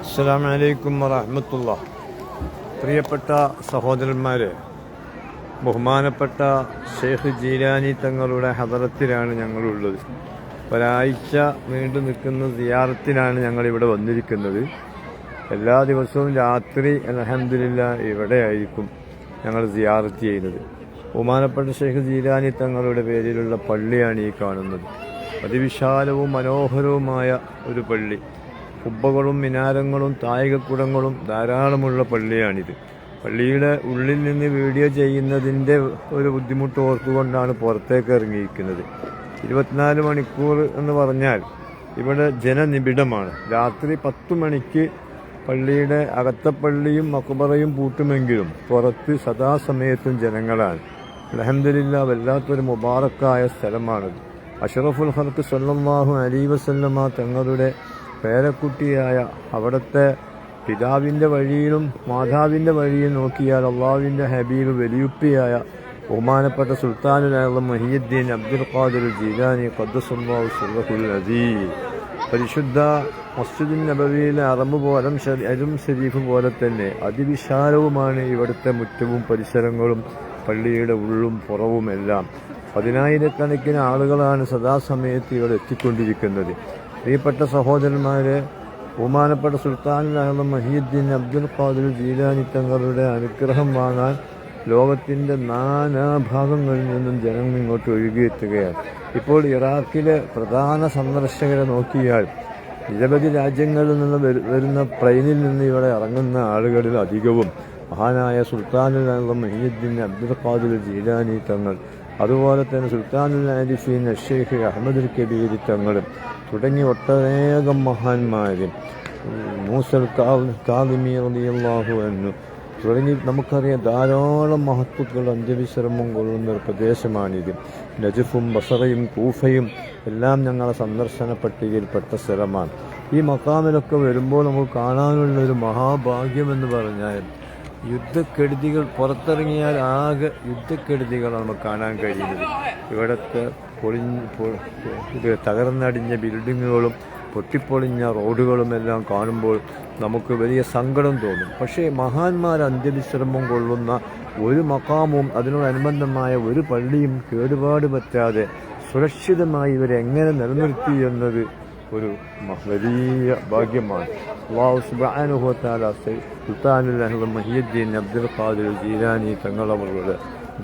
അസ്സാം വലൈക്കും പ്രിയപ്പെട്ട സഹോദരന്മാരെ ബഹുമാനപ്പെട്ട ഷെയ്ഖ് ജീലാനി തങ്ങളുടെ ഹദറത്തിലാണ് ഞങ്ങളുള്ളത്. ഒരാഴ്ച നീണ്ടു നിൽക്കുന്ന സിയാറത്തിനാണ് ഞങ്ങളിവിടെ വന്നിരിക്കുന്നത്. എല്ലാ ദിവസവും രാത്രി അലഹമില്ല ഇവിടെ ആയിരിക്കും ഞങ്ങൾ സിയാറത്ത് ചെയ്യുന്നത്. ബഹുമാനപ്പെട്ട ഷെയ്ഖ് ജീലാനി തങ്ങളുടെ പേരിലുള്ള പള്ളിയാണ് ഈ കാണുന്നത്. അതിവിശാലവും മനോഹരവുമായ ഒരു പള്ളി. കുബ്ബകളും മിനാരങ്ങളും തായികക്കുടങ്ങളും ധാരാളമുള്ള പള്ളിയാണിത്. പള്ളിയുടെ ഉള്ളിൽ നിന്ന് വീഡിയോ ചെയ്യുന്നതിന്റെ ഒരു ബുദ്ധിമുട്ട് ഓർത്തുകൊണ്ടാണ് പുറത്തേക്ക് ഇറങ്ങിയിരിക്കുന്നത്. ഇരുപത്തിനാല് മണിക്കൂർ എന്ന് പറഞ്ഞാൽ ഇവിടെ ജനനിബിഡമാണ്. രാത്രി പത്ത് മണിക്ക് പള്ളിയുടെ അകത്തപ്പള്ളിയും മക്കുബറയും പൂട്ടുമെങ്കിലും പുറത്ത് സദാസമയത്തും ജനങ്ങളാണ്. അലഹമില്ല വല്ലാത്തൊരു മുബാറക്കായ സ്ഥലമാണത്. അഷറഫുൽ ഹർക്ക് സല്ലാഹു അലി വസല്ലമ തങ്ങളുടെ പേരക്കുട്ടിയായ അവിടുത്തെ പിതാവിന്റെ വഴിയിലും മാതാവിന്റെ വഴിയും നോക്കിയാൽ അള്ളാവിന്റെ ഹബീബ് വലിയുപ്പിയായ ബഹുമാനപ്പെട്ട സുൽത്താനുലായുള്ള മഹിയുദ്ദീൻ അബ്ദുൽ ഖാദിർ ജീലാനി ഖദ്ദസുല്ലാഹു സുല്ലഹുൽ അദീ പരിശുദ്ധ മസ്ജിദുൻ നബവിയിലെ അറമ്പ് പോലും അരും ഷരീഫ് പോലെ തന്നെ അതിവിശാലവുമാണ് ഇവിടുത്തെ മുറ്റവും പരിസരങ്ങളും പള്ളിയുടെ ഉള്ളും പുറവുമെല്ലാം. പതിനായിരക്കണക്കിന് ആളുകളാണ് സദാസമയത്ത് ഇവിടെ എത്തിക്കൊണ്ടിരിക്കുന്നത്. പ്രിയപ്പെട്ട സഹോദരന്മാരെ ബഹുമാനപ്പെട്ട സുൽത്താൻ മഹീദ്ദീൻ അബ്ദുൽ ഖാദിർ ജീലാനി തങ്ങളുടെ അനുഗ്രഹം വാങ്ങാൻ ലോകത്തിന്റെ നാനാഭാഗങ്ങളിൽ നിന്നും ജനങ്ങൾ ഇങ്ങോട്ട് ഒഴുകിയെത്തുകയാണ്. ഇപ്പോൾ ഇറാഖിലെ പ്രധാന സന്ദർശകരെ നോക്കിയാൽ നിരവധി രാജ്യങ്ങളിൽ നിന്ന് വരു- വരുന്ന പ്ലെയിനിൽ നിന്ന് ഇവിടെ ഇറങ്ങുന്ന ആളുകളിൽ അധികവും മഹാനായ സുൽത്താനുൽ മഹീദ്ദീൻ അബ്ദുൽ ഖാദിർ ജീലാനി തങ്ങൾ അതുപോലെ തന്നെ സുൽത്താനുൽ ആരിഫീൻ ഷെയ്ഖ് അഹമ്മദ് കബീർ തങ്ങളും തുടങ്ങി ഒട്ടനേകം മഹാന്മാരും. മൂസൽ കാലിമി അലിയാഹു എന്നു തുടങ്ങി നമുക്കറിയാം ധാരാളം മഹത്വക്കൾ അന്ത്യവിശ്രമം കൊള്ളുന്ന ഒരു പ്രദേശമാണിത്. നജഫും ബസറയും കൂഫയും എല്ലാം ഞങ്ങളെ സന്ദർശന പട്ടികയിൽപ്പെട്ട സ്ഥലമാണ്. ഈ മക്കാമിലൊക്കെ വരുമ്പോൾ നമുക്ക് കാണാനുള്ള ഒരു മഹാഭാഗ്യം എന്ന് പറഞ്ഞാൽ യുദ്ധക്കെടുതികൾ പുറത്തിറങ്ങിയാൽ ആകെ യുദ്ധക്കെടുതികളാണ് നമുക്ക് കാണാൻ കഴിയുന്നത്. ഇവിടുത്തെ പൊളിഞ്ഞ് തകർന്നടിഞ്ഞ ബിൽഡിങ്ങുകളും പൊട്ടിപ്പൊളിഞ്ഞ റോഡുകളും എല്ലാം കാണുമ്പോൾ നമുക്ക് വലിയ സങ്കടം തോന്നും. പക്ഷേ മഹാന്മാർ അന്ത്യവിശ്രമം കൊള്ളുന്ന ഒരു മക്കാമും അതിനോടനുബന്ധമായ ഒരു പള്ളിയും കേടുപാട് പറ്റാതെ സുരക്ഷിതമായി ഇവരെങ്ങനെ നിലനിർത്തി എന്നത് ഒരു വലിയ ഭാഗ്യമാണ്. അള്ളാഹു സുൽത്താനുൽ അഹമ്മദ് മഹിയുദ്ദീൻ അബ്ദുൽ ഖാദിർ ജീലാനി തങ്ങളവരുടെ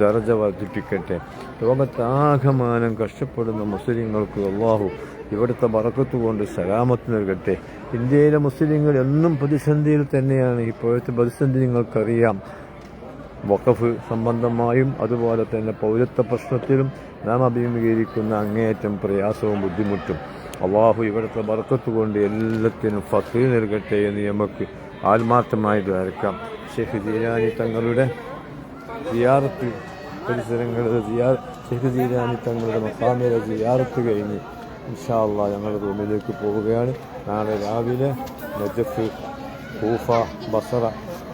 ദർജ വർദ്ധിപ്പിക്കട്ടെ. ലോകത്താകമാനം കഷ്ടപ്പെടുന്ന മുസ്ലിങ്ങൾക്ക് അള്ളാഹു ഇവിടുത്തെ മറക്കത്ത് കൊണ്ട് സലാമത്ത് നൽകട്ടെ. ഇന്ത്യയിലെ മുസ്ലിങ്ങൾ എന്നും പ്രതിസന്ധിയിൽ തന്നെയാണ്. ഇപ്പോഴത്തെ പ്രതിസന്ധി നിങ്ങൾക്കറിയാം. വഖഫ് സംബന്ധമായും അതുപോലെ തന്നെ പൗരത്വ പ്രശ്നത്തിലും നാം അഭിമുഖീകരിക്കുന്ന അങ്ങേയറ്റം പ്രയാസവും ബുദ്ധിമുട്ടും. അള്ളാഹു ഇവിടുത്തെ ബർക്കത്ത് കൊണ്ട് എല്ലാത്തിനും ഫത്ത് നൽകട്ടെ എന്ന് നമുക്ക് ആത്മാർത്ഥമായി ദ്വാരക്കാം ഷെയ്ഖ് ജീരാനി തങ്ങളുടെ സിയാറത്ത് പരിസരങ്ങളുടെ സിയാ ഷെയ്ഖ് ജീരാനി തങ്ങളുടെ മക്കാമിലെ സിയാറത്ത് കഴിഞ്ഞ് ഇൻഷാ അള്ളാഹ് ഞങ്ങൾ റൂമിലേക്ക് പോവുകയാണ്. നാളെ രാവിലെ നജഫ് കൂഫ ബസറ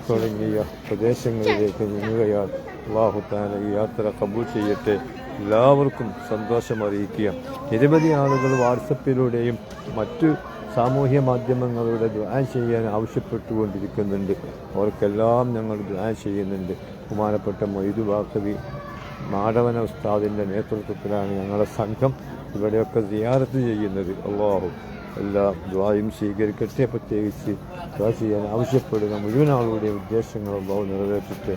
തുടങ്ങിയ പ്രദേശങ്ങളിലേക്ക് നീങ്ങുകയാണ്. അള്ളാഹുത്താന ഈ യാത്ര കബൂൾ ചെയ്യട്ടെ. എല്ലാവർക്കും സന്തോഷം അറിയിക്കുക നിരവധി ആളുകൾ വാട്സപ്പിലൂടെയും മറ്റു സാമൂഹ്യ മാധ്യമങ്ങളുടെ ദ്വാൻ ചെയ്യാൻ ആവശ്യപ്പെട്ടുകൊണ്ടിരിക്കുന്നുണ്ട്. അവർക്കെല്ലാം ഞങ്ങൾ ദ്വാൻ ചെയ്യുന്നുണ്ട്. ബഹുമാനപ്പെട്ട മൊയ്തു വാക്കവി മാടവന ഉസ്താദിന്റെ നേതൃത്വത്തിലാണ് ഞങ്ങളുടെ സംഘം ഇവിടെയൊക്കെ സിയാറത്ത് ചെയ്യുന്നത്. അള്ളാഹു എല്ലാ ദ്വായും സ്വീകരിക്കട്ടെ. പ്രത്യേകിച്ച് ദ്വാ ചെയ്യാൻ ആവശ്യപ്പെടുന്ന മുഴുവൻ ആളുകളുടെയും ഉദ്ദേശങ്ങൾ അള്ളാഹു നിറവേറ്റട്ടെ.